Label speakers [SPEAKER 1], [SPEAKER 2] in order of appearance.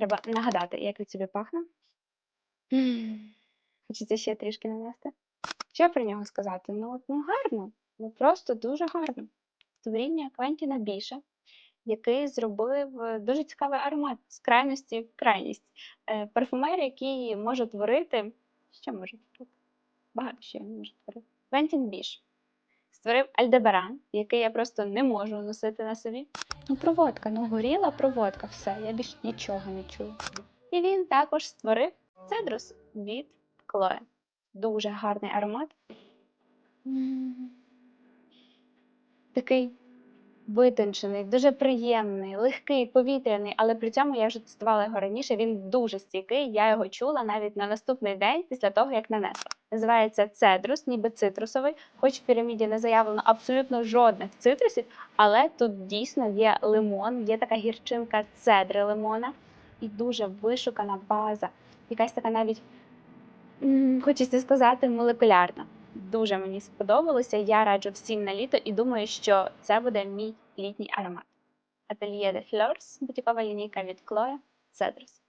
[SPEAKER 1] Треба нагадати, як від собі пахне. Хочеться ще трішки нанести. Що про нього сказати? Ну, ну гарно. Ну просто дуже гарно. Творіння Квентіна Біша, який зробив е, дуже цікавий аромат з крайності в крайність. Е, парфумер, який може творити. Що може творити? Багато що він може творити. Квентін Біш створив Альдебаран, який я просто не можу носити на собі. Ну, проводка, ну горіла проводка, все, я більш нічого не чую. І він також створив цедрус від Клоє. Дуже гарний аромат. Такий витончений, дуже приємний, легкий, повітряний, але при цьому я вже тестувала його раніше. Він дуже стійкий. Я його чула навіть на наступний день після того, як нанесла. Називається цедрус, ніби цитрусовий, хоч в піраміді не заявлено абсолютно жодних цитрусів, але тут дійсно є лимон, є така гірчинка цедри лимона і дуже вишукана база. Якась така навіть хочеться сказати, молекулярна. Дуже мені сподобалося. Я раджу всім на літо і думаю, що це буде мій літній аромат. Atelier de Fleurs, бутікова лінійка від Chloe Cedrus.